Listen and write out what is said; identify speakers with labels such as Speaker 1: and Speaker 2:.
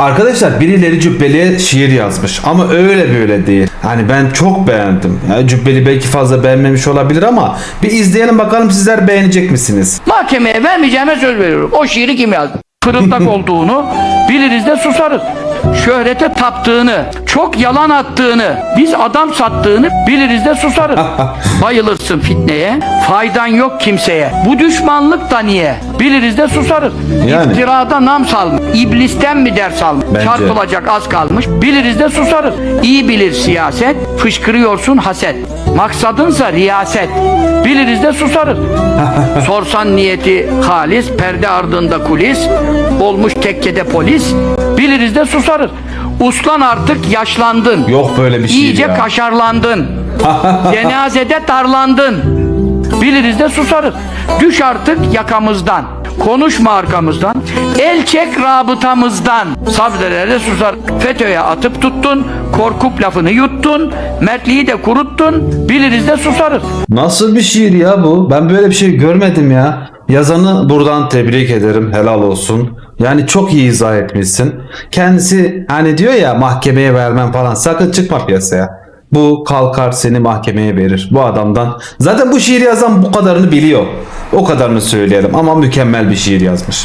Speaker 1: Arkadaşlar birileri Cübbeli'ye şiir yazmış ama öyle böyle değil. Hani ben çok beğendim. Yani Cübbeli belki fazla beğenmemiş olabilir ama bir izleyelim bakalım sizler beğenecek misiniz?
Speaker 2: Mahkemeye vermeyeceğime söz veriyorum. O şiiri kim yazdı? Fırıldak olduğunu biliriz de susarız. Şöhrete taptığını, çok yalan attığını, biz adam sattığını biliriz de susarız. Bayılırsın fitneye, faydan yok kimseye. Bu düşmanlık da niye? Biliriz de susarız.
Speaker 1: Yani.
Speaker 2: İftirada nam salmış. İblisten mi ders almış?
Speaker 1: Bence.
Speaker 2: Çarpılacak az kalmış. Biliriz de susarız. İyi bilir siyaset, fışkırıyorsun haset. Maksadınsa riyaset. Biliriz de susarız. Sorsan niyeti halis, perde ardında kulis, olmuş tekkede polis, biliriz de susarız. Uslan artık yaşlandın.
Speaker 1: Yok böyle bir şiir
Speaker 2: İyice
Speaker 1: ya.
Speaker 2: kaşarlandın. Cenazede darlandın. Biliriz de susarız. Düş artık yakamızdan. Konuşma arkamızdan. El çek rabıtamızdan. Sabzelere susar. FETÖ'ye atıp tuttun. Korkup lafını yuttun. Mertliği de kuruttun. Biliriz de susarız.
Speaker 1: Nasıl bir şiir ya bu? Ben böyle bir şey görmedim ya. Yazanı buradan tebrik ederim. Helal olsun. Yani çok iyi izah etmişsin. Kendisi hani diyor ya mahkemeye vermem falan. Sakın çıkma piyasaya. Bu kalkar seni mahkemeye verir. Bu adamdan. Zaten bu şiir yazan bu kadarını biliyor. O kadarını söyleyelim ama mükemmel bir şiir yazmış.